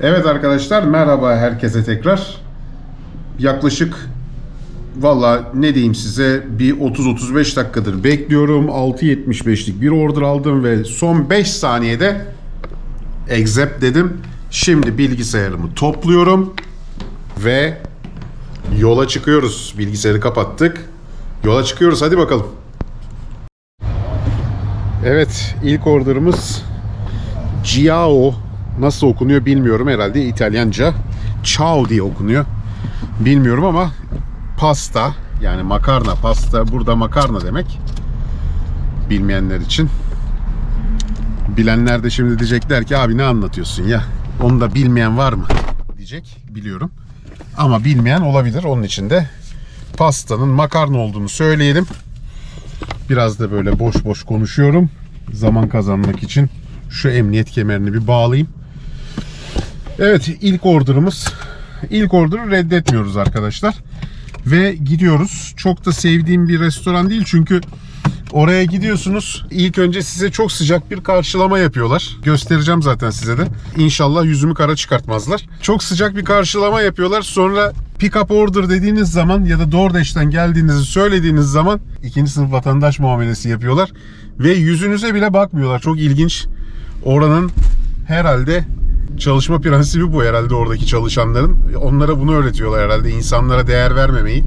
Evet arkadaşlar merhaba herkese tekrar. Yaklaşık valla ne diyeyim size bir 30-35 dakikadır bekliyorum. 6.75'lik bir order aldım ve son 5 saniyede accept dedim. Şimdi bilgisayarımı topluyorum ve yola çıkıyoruz. Bilgisayarı kapattık. Yola çıkıyoruz hadi bakalım. Evet ilk orderımız Ciao nasıl okunuyor bilmiyorum herhalde İtalyanca. Ciao diye okunuyor. Bilmiyorum ama pasta yani makarna pasta burada makarna demek. Bilmeyenler için. Bilenler de şimdi diyecekler ki abi ne anlatıyorsun ya? Onu da bilmeyen var mı? Diyecek biliyorum. Ama bilmeyen olabilir. Onun için de pastanın makarna olduğunu söyleyelim. Biraz da böyle boş boş konuşuyorum. Zaman kazanmak için şu emniyet kemerini bir bağlayayım. Evet ilk orderımız. İlk order'ı reddetmiyoruz arkadaşlar. Ve gidiyoruz. Çok da sevdiğim bir restoran değil çünkü oraya gidiyorsunuz. İlk önce size çok sıcak bir karşılama yapıyorlar. Göstereceğim zaten size de. İnşallah yüzümü kara çıkartmazlar. Çok sıcak bir karşılama yapıyorlar. Sonra pick up order dediğiniz zaman ya da DoorDash'ten geldiğinizi söylediğiniz zaman ikinci sınıf vatandaş muamelesi yapıyorlar. Ve yüzünüze bile bakmıyorlar. Çok ilginç. Oranın herhalde çalışma prensibi bu herhalde oradaki çalışanların. Onlara bunu öğretiyorlar herhalde. İnsanlara değer vermemeyi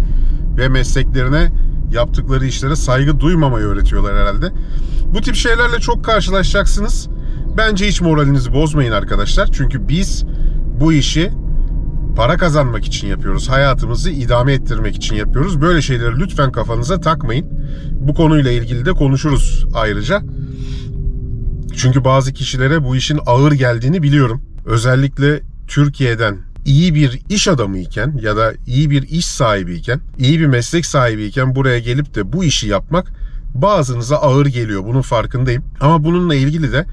ve mesleklerine yaptıkları işlere saygı duymamayı öğretiyorlar herhalde. Bu tip şeylerle çok karşılaşacaksınız. Bence hiç moralinizi bozmayın arkadaşlar. Çünkü biz bu işi para kazanmak için yapıyoruz. Hayatımızı idame ettirmek için yapıyoruz. Böyle şeyleri lütfen kafanıza takmayın. Bu konuyla ilgili de konuşuruz ayrıca. Çünkü bazı kişilere bu işin ağır geldiğini biliyorum. Özellikle Türkiye'den iyi bir iş adamıyken ya da iyi bir iş sahibiyken, iyi bir meslek sahibiyken buraya gelip de bu işi yapmak bazınıza ağır geliyor. Bunun farkındayım. Ama bununla ilgili de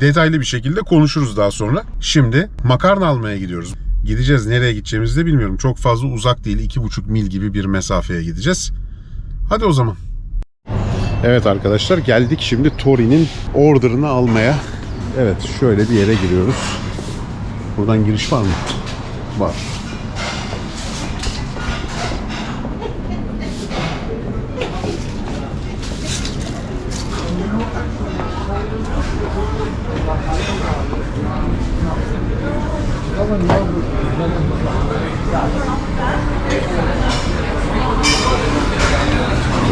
detaylı bir şekilde konuşuruz daha sonra. Şimdi makarna almaya gidiyoruz. Gideceğiz. Nereye gideceğimizi de bilmiyorum. Çok fazla uzak değil. 2,5 mil gibi bir mesafeye gideceğiz. Hadi o zaman. Evet arkadaşlar geldik şimdi Tori'nin order'ını almaya. Evet şöyle bir yere giriyoruz. Buradan giriş var mı? Var.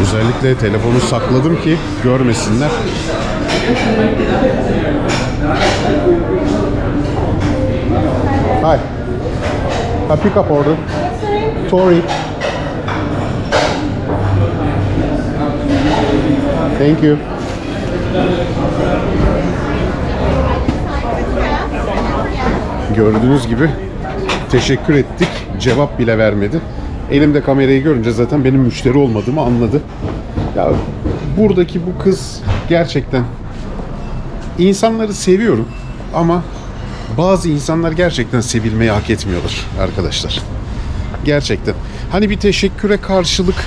Özellikle telefonu sakladım ki görmesinler. Hi. A pickup order. Tori. Thank you. Gördüğünüz gibi teşekkür ettik. Cevap bile vermedi. Elimde kamerayı görünce zaten benim müşteri olmadığımı anladı. Ya buradaki bu kız gerçekten insanları seviyorum ama bazı insanlar gerçekten sevilmeyi hak etmiyorlar arkadaşlar. Gerçekten. Hani bir teşekküre karşılık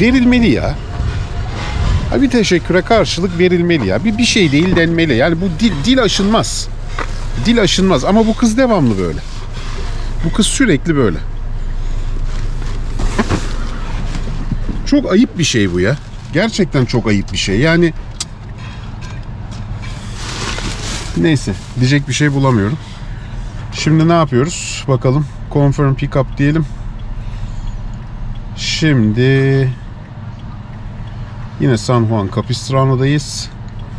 verilmeli ya. Ha bir teşekküre karşılık verilmeli ya. Bir bir şey değil denmeli. Yani bu dil, dil aşınmaz. Dil aşınmaz ama bu kız devamlı böyle. Bu kız sürekli böyle. Çok ayıp bir şey bu ya. Gerçekten çok ayıp bir şey. Yani neyse diyecek bir şey bulamıyorum. Şimdi ne yapıyoruz? Bakalım. Confirm pickup diyelim. Şimdi yine San Juan Capistrano'dayız.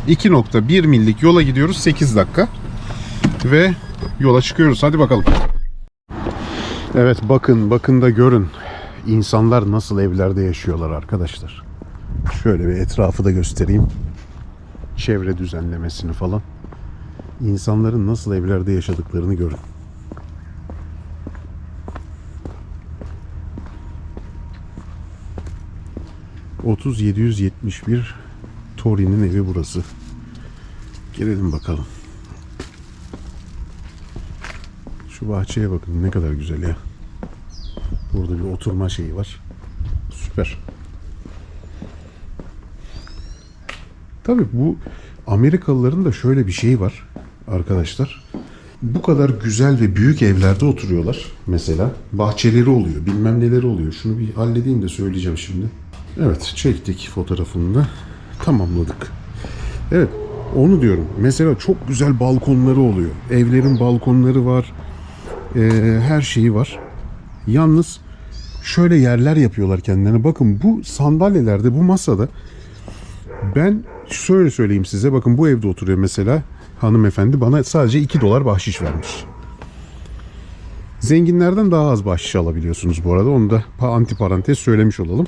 2.1 millik yola gidiyoruz 8 dakika. Ve yola çıkıyoruz. Hadi bakalım. Evet bakın bakın da görün. İnsanlar nasıl evlerde yaşıyorlar arkadaşlar. Şöyle bir etrafı da göstereyim. Çevre düzenlemesini falan. İnsanların nasıl evlerde yaşadıklarını görün. ...30.771 Tori'nin evi burası. Girelim bakalım. Şu bahçeye bakın ne kadar güzel ya. Burada bir oturma şeyi var. Süper. Tabii bu Amerikalıların da şöyle bir şeyi var arkadaşlar. bu kadar güzel ve büyük evlerde oturuyorlar mesela. Bahçeleri oluyor, bilmem neleri oluyor. Şunu bir halledeyim de söyleyeceğim şimdi. Evet, çektik fotoğrafını da tamamladık. Evet, onu diyorum. Mesela çok güzel balkonları oluyor. Evlerin balkonları var. Ee, her şeyi var. Yalnız şöyle yerler yapıyorlar kendilerine. Bakın bu sandalyelerde, bu masada ben şöyle söyleyeyim size. Bakın bu evde oturuyor mesela hanımefendi bana sadece 2 dolar bahşiş vermiş. Zenginlerden daha az bahşiş alabiliyorsunuz bu arada. Onu da anti parantez söylemiş olalım.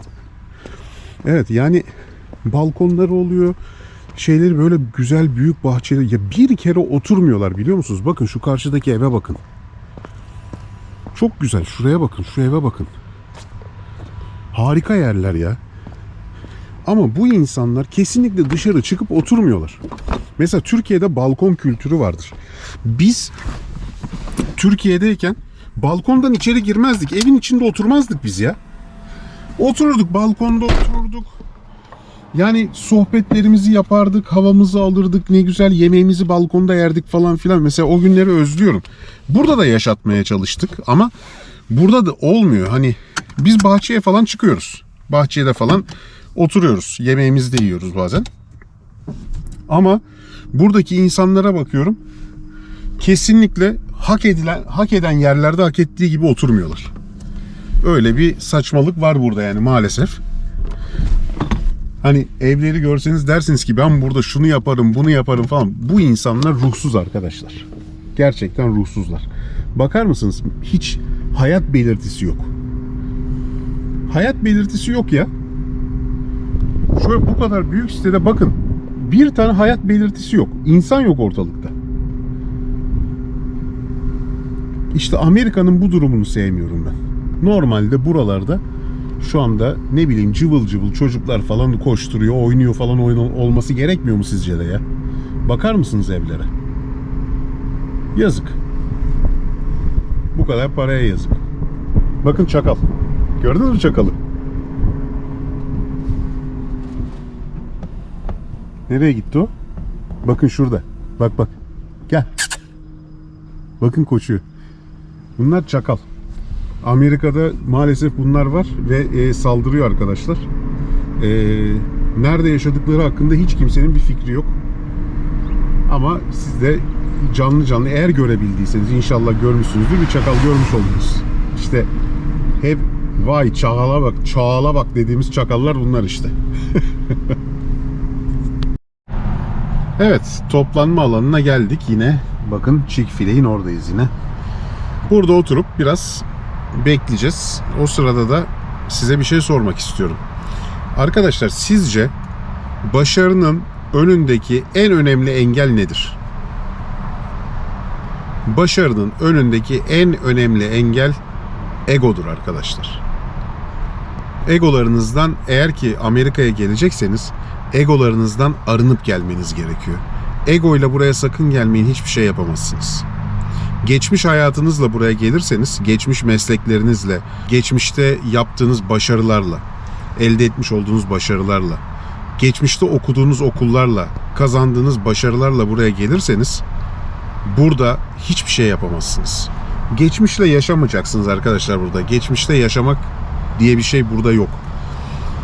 Evet yani balkonları oluyor. Şeyleri böyle güzel büyük bahçeli. Ya bir kere oturmuyorlar biliyor musunuz? Bakın şu karşıdaki eve bakın. Çok güzel. Şuraya bakın. Şu eve bakın. Harika yerler ya. Ama bu insanlar kesinlikle dışarı çıkıp oturmuyorlar. Mesela Türkiye'de balkon kültürü vardır. Biz Türkiye'deyken balkondan içeri girmezdik. Evin içinde oturmazdık biz ya. Otururduk balkonda otururduk. Yani sohbetlerimizi yapardık, havamızı alırdık, ne güzel yemeğimizi balkonda yerdik falan filan. Mesela o günleri özlüyorum. Burada da yaşatmaya çalıştık ama burada da olmuyor. Hani biz bahçeye falan çıkıyoruz. Bahçede falan oturuyoruz. Yemeğimizi de yiyoruz bazen. Ama buradaki insanlara bakıyorum. Kesinlikle hak edilen hak eden yerlerde hak ettiği gibi oturmuyorlar. Öyle bir saçmalık var burada yani maalesef. Hani evleri görseniz dersiniz ki ben burada şunu yaparım, bunu yaparım falan. Bu insanlar ruhsuz arkadaşlar. Gerçekten ruhsuzlar. Bakar mısınız? Hiç hayat belirtisi yok. Hayat belirtisi yok ya. Şöyle bu kadar büyük sitede bakın. Bir tane hayat belirtisi yok. İnsan yok ortalıkta. İşte Amerika'nın bu durumunu sevmiyorum ben. Normalde buralarda şu anda ne bileyim cıvıl cıvıl çocuklar falan koşturuyor, oynuyor falan oyun olması gerekmiyor mu sizce de ya? Bakar mısınız evlere? Yazık. Bu kadar paraya yazık. Bakın çakal. Gördünüz mü çakalı? Nereye gitti o? Bakın şurada. Bak bak. Gel. Bakın koşuyor. Bunlar çakal. Amerika'da maalesef bunlar var ve e, saldırıyor arkadaşlar. E, nerede yaşadıkları hakkında hiç kimsenin bir fikri yok. Ama siz de canlı canlı eğer görebildiyseniz inşallah görmüşsünüzdür bir çakal görmüş oldunuz. İşte hep vay çağala bak çağala bak dediğimiz çakallar bunlar işte. evet toplanma alanına geldik yine. Bakın Chick-fil-A'in oradayız yine. Burada oturup biraz bekleyeceğiz. O sırada da size bir şey sormak istiyorum. Arkadaşlar sizce başarının önündeki en önemli engel nedir? Başarının önündeki en önemli engel egodur arkadaşlar. Egolarınızdan eğer ki Amerika'ya gelecekseniz egolarınızdan arınıp gelmeniz gerekiyor. Ego ile buraya sakın gelmeyin hiçbir şey yapamazsınız geçmiş hayatınızla buraya gelirseniz, geçmiş mesleklerinizle, geçmişte yaptığınız başarılarla, elde etmiş olduğunuz başarılarla, geçmişte okuduğunuz okullarla, kazandığınız başarılarla buraya gelirseniz burada hiçbir şey yapamazsınız. Geçmişle yaşamayacaksınız arkadaşlar burada. Geçmişte yaşamak diye bir şey burada yok.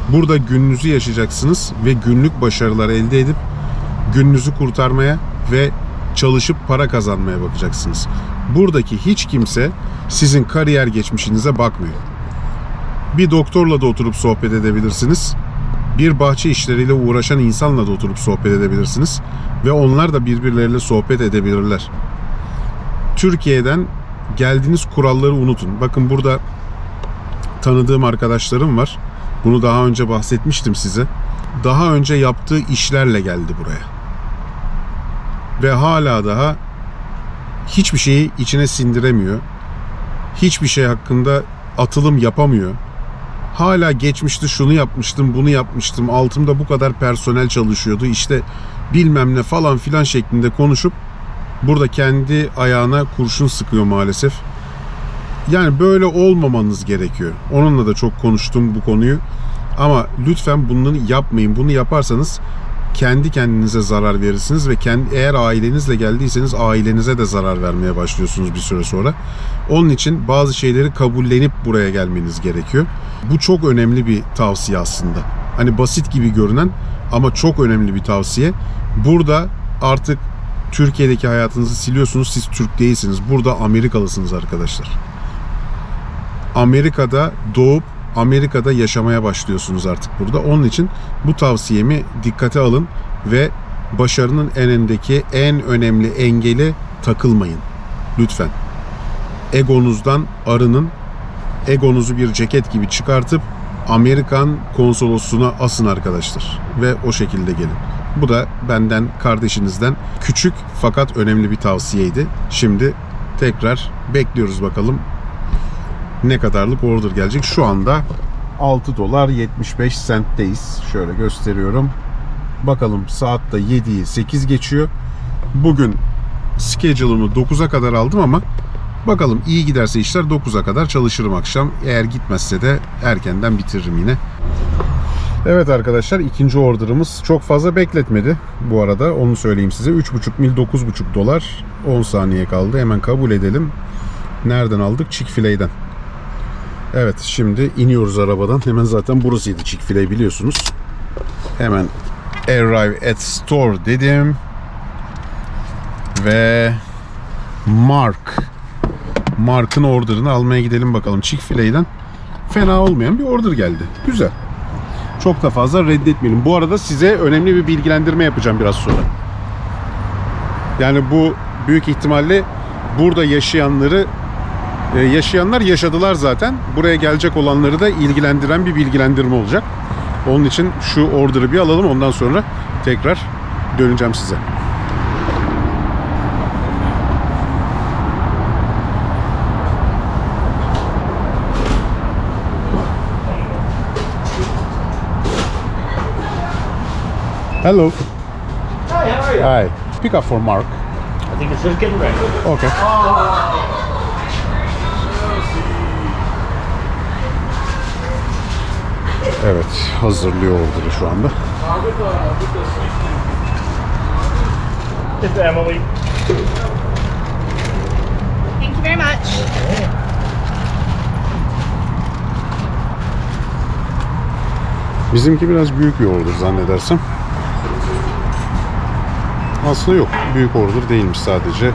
Burada gününüzü yaşayacaksınız ve günlük başarılar elde edip gününüzü kurtarmaya ve çalışıp para kazanmaya bakacaksınız. Buradaki hiç kimse sizin kariyer geçmişinize bakmıyor. Bir doktorla da oturup sohbet edebilirsiniz. Bir bahçe işleriyle uğraşan insanla da oturup sohbet edebilirsiniz ve onlar da birbirleriyle sohbet edebilirler. Türkiye'den geldiğiniz kuralları unutun. Bakın burada tanıdığım arkadaşlarım var. Bunu daha önce bahsetmiştim size. Daha önce yaptığı işlerle geldi buraya ve hala daha hiçbir şeyi içine sindiremiyor. Hiçbir şey hakkında atılım yapamıyor. Hala geçmişte şunu yapmıştım, bunu yapmıştım. Altımda bu kadar personel çalışıyordu. İşte bilmem ne falan filan şeklinde konuşup burada kendi ayağına kurşun sıkıyor maalesef. Yani böyle olmamanız gerekiyor. Onunla da çok konuştum bu konuyu. Ama lütfen bunu yapmayın. Bunu yaparsanız kendi kendinize zarar verirsiniz ve kendi, eğer ailenizle geldiyseniz ailenize de zarar vermeye başlıyorsunuz bir süre sonra. Onun için bazı şeyleri kabullenip buraya gelmeniz gerekiyor. Bu çok önemli bir tavsiye aslında. Hani basit gibi görünen ama çok önemli bir tavsiye. Burada artık Türkiye'deki hayatınızı siliyorsunuz. Siz Türk değilsiniz. Burada Amerikalısınız arkadaşlar. Amerika'da doğup Amerika'da yaşamaya başlıyorsunuz artık burada. Onun için bu tavsiyemi dikkate alın ve başarının en önündeki en önemli engeli takılmayın. Lütfen. Egonuzdan arının. Egonuzu bir ceket gibi çıkartıp Amerikan konsolosluğuna asın arkadaşlar. Ve o şekilde gelin. Bu da benden, kardeşinizden küçük fakat önemli bir tavsiyeydi. Şimdi tekrar bekliyoruz bakalım ne kadarlık order gelecek. Şu anda 6 dolar 75 centteyiz. Şöyle gösteriyorum. Bakalım saatte 7'yi 8 geçiyor. Bugün schedule'ımı 9'a kadar aldım ama bakalım iyi giderse işler 9'a kadar çalışırım akşam. Eğer gitmezse de erkenden bitiririm yine. Evet arkadaşlar ikinci orderımız çok fazla bekletmedi bu arada onu söyleyeyim size. 3,5 mil 9,5 dolar 10 saniye kaldı hemen kabul edelim. Nereden aldık? Chick-fil-A'den. Evet şimdi iniyoruz arabadan. Hemen zaten burasıydı Chick-fil-A biliyorsunuz. Hemen arrive at store dedim. Ve Mark. Mark'ın orderını almaya gidelim bakalım. Chick-fil-A'den fena olmayan bir order geldi. Güzel. Çok da fazla reddetmeyelim. Bu arada size önemli bir bilgilendirme yapacağım biraz sonra. Yani bu büyük ihtimalle burada yaşayanları ee, yaşayanlar yaşadılar zaten. Buraya gelecek olanları da ilgilendiren bir bilgilendirme olacak. Onun için şu order'ı bir alalım ondan sonra tekrar döneceğim size. Hello. Hi, how are you? Hi. Pick up for Mark. I think it's just getting ready. Okay. Evet, hazırlıyor order'ı şu anda. It's Emily. Thank you very much. Bizimki biraz büyük bir order zannedersem. Aslında yok, büyük order değilmiş sadece.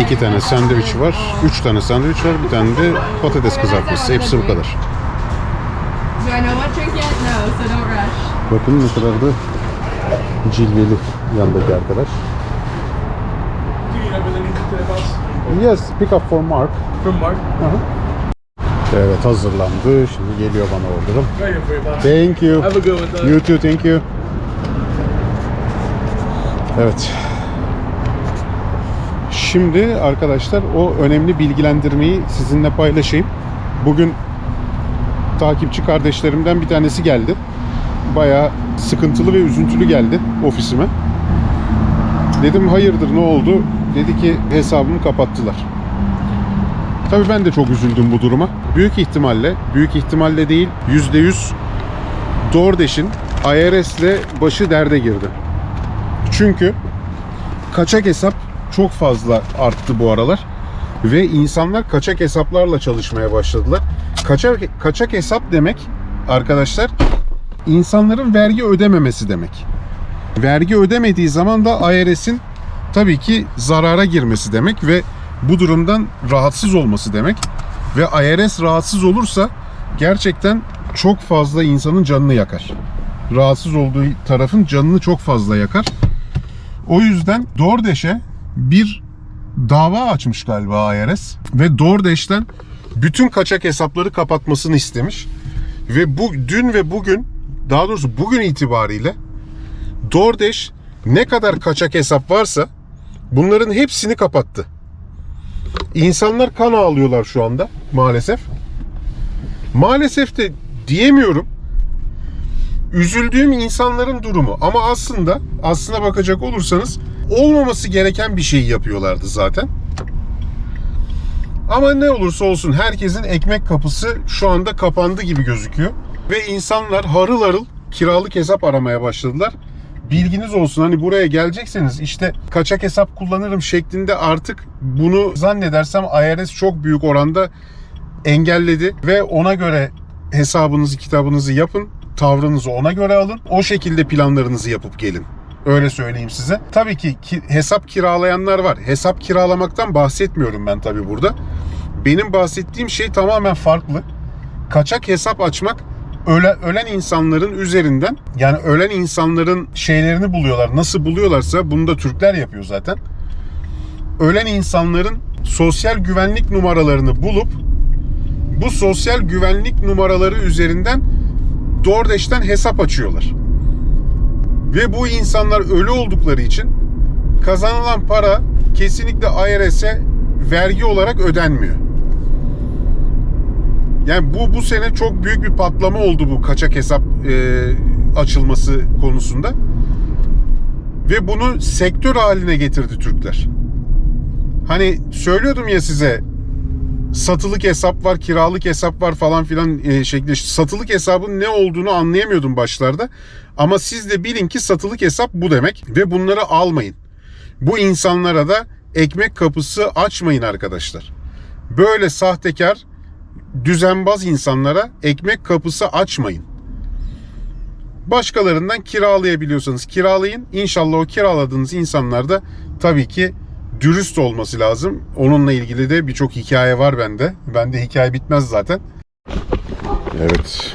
İki tane sandviç var, üç tane sandviç var, bir tane de patates kızartması. Hepsi bu kadar. Do I know what drink yet? No, so don't rush. Bakın ne kadar da cilveli yandaki arkadaş. Yes, pick up for Mark. From Mark? Evet hazırlandı. Şimdi geliyor bana order'ım. Thank you. Have a good one. You too, thank you. Evet. Şimdi arkadaşlar o önemli bilgilendirmeyi sizinle paylaşayım. Bugün takipçi kardeşlerimden bir tanesi geldi. Bayağı sıkıntılı ve üzüntülü geldi ofisime. Dedim hayırdır ne oldu? Dedi ki hesabımı kapattılar. Tabii ben de çok üzüldüm bu duruma. Büyük ihtimalle, büyük ihtimalle değil, %100 DoorDash'in IRS'le başı derde girdi. Çünkü kaçak hesap çok fazla arttı bu aralar ve insanlar kaçak hesaplarla çalışmaya başladılar. Kaçak kaçak hesap demek arkadaşlar insanların vergi ödememesi demek. Vergi ödemediği zaman da IRS'in tabii ki zarara girmesi demek ve bu durumdan rahatsız olması demek. Ve IRS rahatsız olursa gerçekten çok fazla insanın canını yakar. Rahatsız olduğu tarafın canını çok fazla yakar. O yüzden DoorDash'e bir dava açmış galiba IRS ve DoorDash'ten bütün kaçak hesapları kapatmasını istemiş. Ve bu dün ve bugün daha doğrusu bugün itibariyle DoorDash ne kadar kaçak hesap varsa bunların hepsini kapattı. İnsanlar kan ağlıyorlar şu anda maalesef. Maalesef de diyemiyorum. Üzüldüğüm insanların durumu ama aslında aslına bakacak olursanız olmaması gereken bir şey yapıyorlardı zaten. Ama ne olursa olsun herkesin ekmek kapısı şu anda kapandı gibi gözüküyor. Ve insanlar harıl harıl kiralık hesap aramaya başladılar. bilginiz olsun. Hani buraya gelecekseniz işte kaçak hesap kullanırım şeklinde artık bunu zannedersem IRS çok büyük oranda engelledi ve ona göre hesabınızı kitabınızı yapın. Tavrınızı ona göre alın. O şekilde planlarınızı yapıp gelin. Öyle söyleyeyim size. Tabii ki, ki hesap kiralayanlar var. Hesap kiralamaktan bahsetmiyorum ben tabii burada. Benim bahsettiğim şey tamamen farklı. Kaçak hesap açmak öle, ölen insanların üzerinden yani ölen insanların şeylerini buluyorlar. Nasıl buluyorlarsa bunu da Türkler yapıyor zaten. Ölen insanların sosyal güvenlik numaralarını bulup bu sosyal güvenlik numaraları üzerinden DoorDash'ten hesap açıyorlar. Ve bu insanlar ölü oldukları için kazanılan para kesinlikle IRS'e vergi olarak ödenmiyor. Yani bu bu sene çok büyük bir patlama oldu bu kaçak hesap e, açılması konusunda. Ve bunu sektör haline getirdi Türkler. Hani söylüyordum ya size satılık hesap var, kiralık hesap var falan filan e, şeklinde. Satılık hesabın ne olduğunu anlayamıyordum başlarda. Ama siz de bilin ki satılık hesap bu demek ve bunları almayın. Bu insanlara da ekmek kapısı açmayın arkadaşlar. Böyle sahtekar, düzenbaz insanlara ekmek kapısı açmayın. Başkalarından kiralayabiliyorsanız kiralayın. İnşallah o kiraladığınız insanlar da tabii ki dürüst olması lazım. Onunla ilgili de birçok hikaye var bende. Bende hikaye bitmez zaten. Evet.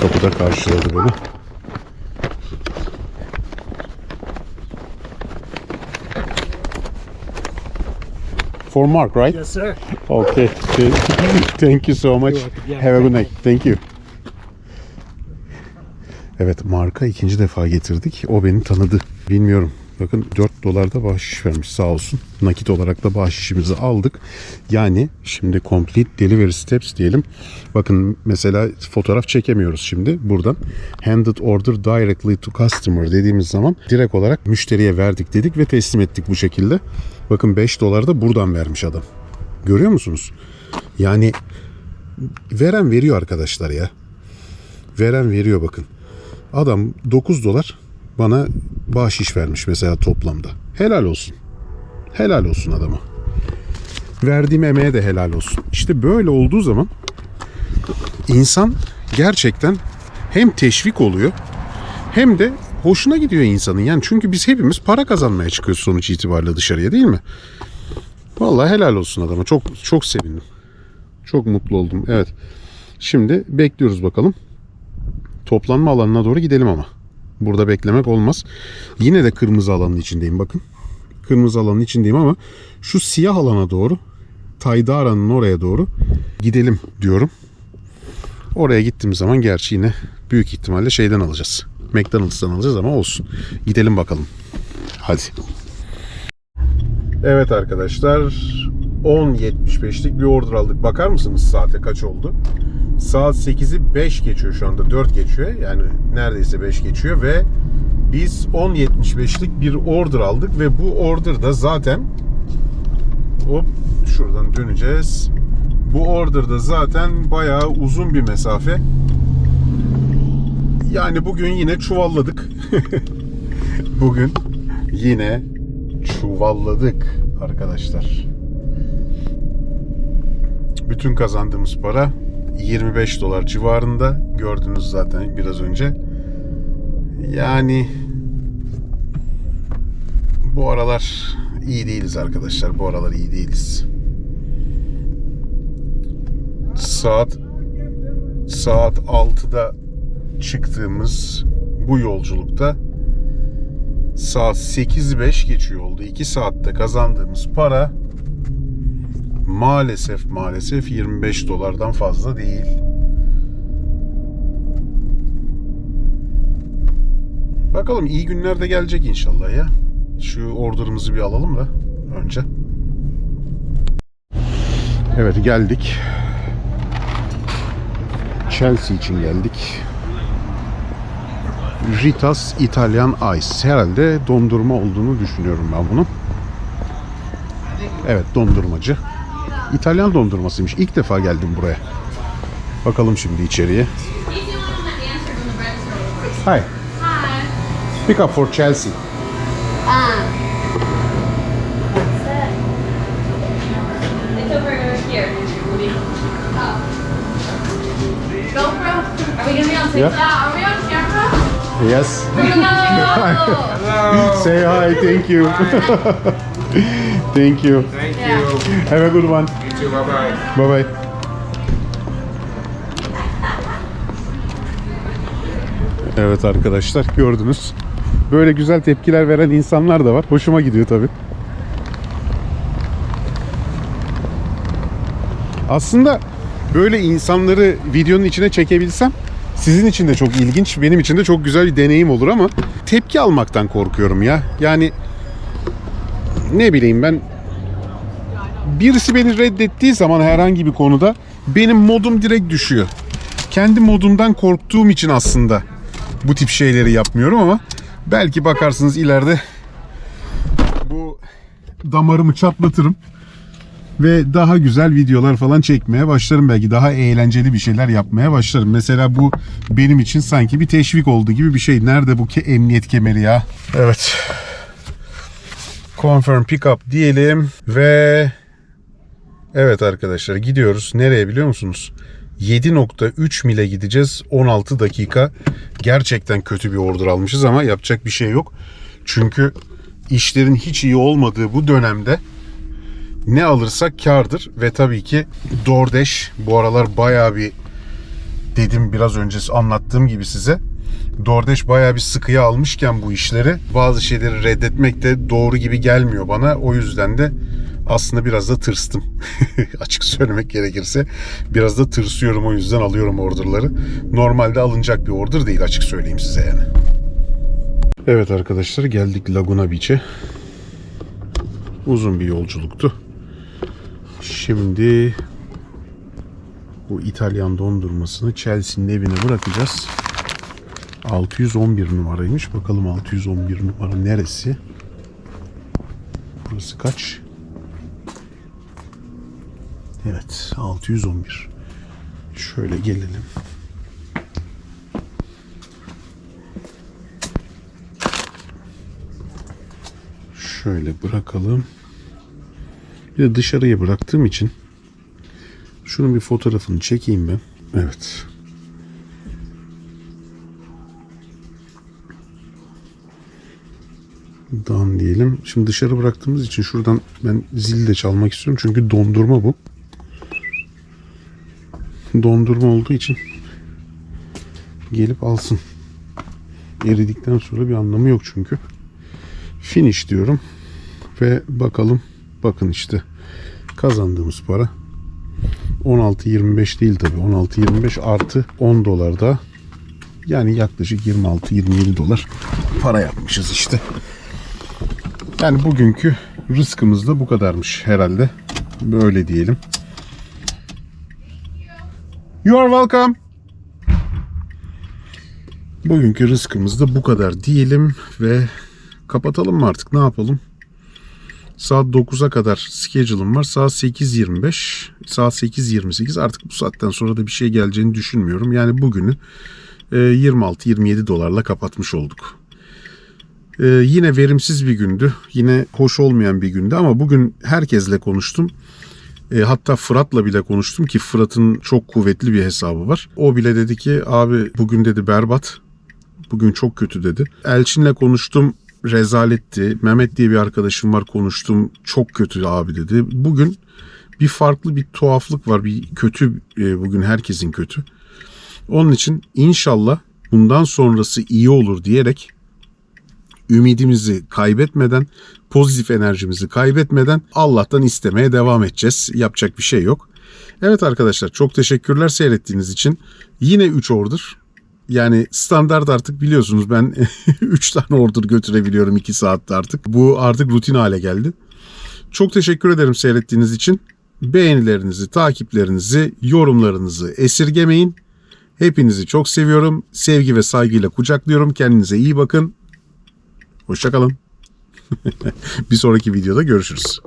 Kapıda karşıladı beni. For Mark, right? Yes, sir. Okay. Thank you so much. Have a good night. Thank you. Evet Mark'a ikinci defa getirdik. O beni tanıdı. Bilmiyorum. Bakın 4 dolar da bahşiş vermiş sağ olsun. Nakit olarak da bahşişimizi aldık. Yani şimdi complete delivery steps diyelim. Bakın mesela fotoğraf çekemiyoruz şimdi buradan. Handed order directly to customer dediğimiz zaman direkt olarak müşteriye verdik dedik ve teslim ettik bu şekilde. Bakın 5 dolar da buradan vermiş adam. Görüyor musunuz? Yani veren veriyor arkadaşlar ya. Veren veriyor bakın. Adam 9 dolar bana bahşiş vermiş mesela toplamda. Helal olsun. Helal olsun adama. Verdiğim emeğe de helal olsun. İşte böyle olduğu zaman insan gerçekten hem teşvik oluyor hem de hoşuna gidiyor insanın. Yani çünkü biz hepimiz para kazanmaya çıkıyoruz sonuç itibariyle dışarıya değil mi? Vallahi helal olsun adama. Çok çok sevindim. Çok mutlu oldum. Evet. Şimdi bekliyoruz bakalım. Toplanma alanına doğru gidelim ama. Burada beklemek olmaz. Yine de kırmızı alanın içindeyim bakın. Kırmızı alanın içindeyim ama şu siyah alana doğru Taydara'nın oraya doğru gidelim diyorum. Oraya gittiğimiz zaman gerçi yine büyük ihtimalle şeyden alacağız. McDonald's'tan alacağız ama olsun. Gidelim bakalım. Hadi. Evet arkadaşlar 10.75'lik bir order aldık. Bakar mısınız saate kaç oldu? Saat 8'i 5 geçiyor şu anda 4 geçiyor. Yani neredeyse 5 geçiyor ve biz 10.75'lik bir order aldık ve bu orderda zaten hop şuradan döneceğiz. Bu orderda zaten bayağı uzun bir mesafe. Yani bugün yine çuvalladık. bugün yine çuvalladık arkadaşlar. Bütün kazandığımız para 25 dolar civarında. Gördünüz zaten biraz önce. Yani bu aralar iyi değiliz arkadaşlar. Bu aralar iyi değiliz. Saat saat 6'da çıktığımız bu yolculukta saat 8.05 geçiyor oldu. 2 saatte kazandığımız para maalesef maalesef 25 dolardan fazla değil. Bakalım iyi günler de gelecek inşallah ya. Şu order'ımızı bir alalım da önce. Evet geldik. Chelsea için geldik. Ritas Italian Ice. Herhalde dondurma olduğunu düşünüyorum ben bunun. Evet dondurmacı. İtalyan dondurmasıymış. İlk defa geldim buraya. Bakalım şimdi içeriye. Hi. Pick up for Chelsea. Yeah. Are we on camera? Yes. Say hi. Thank you. Thank you. Thank you. Have a good one. You too. Bye bye. Bye bye. Evet arkadaşlar gördünüz. Böyle güzel tepkiler veren insanlar da var. Hoşuma gidiyor tabii. Aslında böyle insanları videonun içine çekebilsem sizin için de çok ilginç, benim için de çok güzel bir deneyim olur ama tepki almaktan korkuyorum ya. Yani ne bileyim ben birisi beni reddettiği zaman herhangi bir konuda benim modum direkt düşüyor. Kendi modumdan korktuğum için aslında bu tip şeyleri yapmıyorum ama belki bakarsınız ileride bu damarımı çatlatırım ve daha güzel videolar falan çekmeye başlarım belki daha eğlenceli bir şeyler yapmaya başlarım. Mesela bu benim için sanki bir teşvik oldu gibi bir şey. Nerede bu ke- emniyet kemeri ya? Evet. Confirm pickup diyelim ve Evet arkadaşlar gidiyoruz. Nereye biliyor musunuz? 7.3 mile gideceğiz. 16 dakika. Gerçekten kötü bir order almışız ama yapacak bir şey yok. Çünkü işlerin hiç iyi olmadığı bu dönemde ne alırsak kardır ve tabii ki DoorDash bu aralar bayağı bir dedim biraz önce anlattığım gibi size DoorDash bayağı bir sıkıya almışken bu işleri bazı şeyleri reddetmek de doğru gibi gelmiyor bana. O yüzden de aslında biraz da tırstım. Açık söylemek gerekirse biraz da tırsıyorum o yüzden alıyorum orderları. Normalde alınacak bir order değil açık söyleyeyim size yani. Evet arkadaşlar geldik Laguna Beach'e. Uzun bir yolculuktu. Şimdi bu İtalyan dondurmasını Chelsea'nin evine bırakacağız. 611 numaraymış. Bakalım 611 numara neresi? Burası kaç? Evet 611. Şöyle gelelim. Şöyle bırakalım. Bir de dışarıya bıraktığım için şunun bir fotoğrafını çekeyim ben. Evet. Dan diyelim. Şimdi dışarı bıraktığımız için şuradan ben zil de çalmak istiyorum. Çünkü dondurma bu. Dondurma olduğu için gelip alsın. Eridikten sonra bir anlamı yok çünkü. Finish diyorum. Ve bakalım. Bakın işte kazandığımız para 16.25 değil tabi 16.25 artı 10 dolar da yani yaklaşık 26-27 dolar para yapmışız işte. Yani bugünkü rızkımız da bu kadarmış herhalde. Böyle diyelim. You are welcome. Bugünkü rızkımız da bu kadar diyelim ve kapatalım mı artık ne yapalım? Saat 9'a kadar schedule'ım var. Saat 8.25, saat 8.28 artık bu saatten sonra da bir şey geleceğini düşünmüyorum. Yani bugünü e, 26-27 dolarla kapatmış olduk. E, yine verimsiz bir gündü. Yine hoş olmayan bir gündü ama bugün herkesle konuştum. E, hatta Fırat'la bile konuştum ki Fırat'ın çok kuvvetli bir hesabı var. O bile dedi ki abi bugün dedi berbat. Bugün çok kötü dedi. Elçin'le konuştum rezaletti. Mehmet diye bir arkadaşım var konuştum. Çok kötü abi dedi. Bugün bir farklı bir tuhaflık var. Bir kötü e, bugün herkesin kötü. Onun için inşallah bundan sonrası iyi olur diyerek ümidimizi kaybetmeden, pozitif enerjimizi kaybetmeden Allah'tan istemeye devam edeceğiz. Yapacak bir şey yok. Evet arkadaşlar çok teşekkürler seyrettiğiniz için. Yine 3 order. Yani standart artık biliyorsunuz ben 3 tane order götürebiliyorum 2 saatte artık. Bu artık rutin hale geldi. Çok teşekkür ederim seyrettiğiniz için. Beğenilerinizi, takiplerinizi, yorumlarınızı esirgemeyin. Hepinizi çok seviyorum. Sevgi ve saygıyla kucaklıyorum. Kendinize iyi bakın. Hoşçakalın. bir sonraki videoda görüşürüz.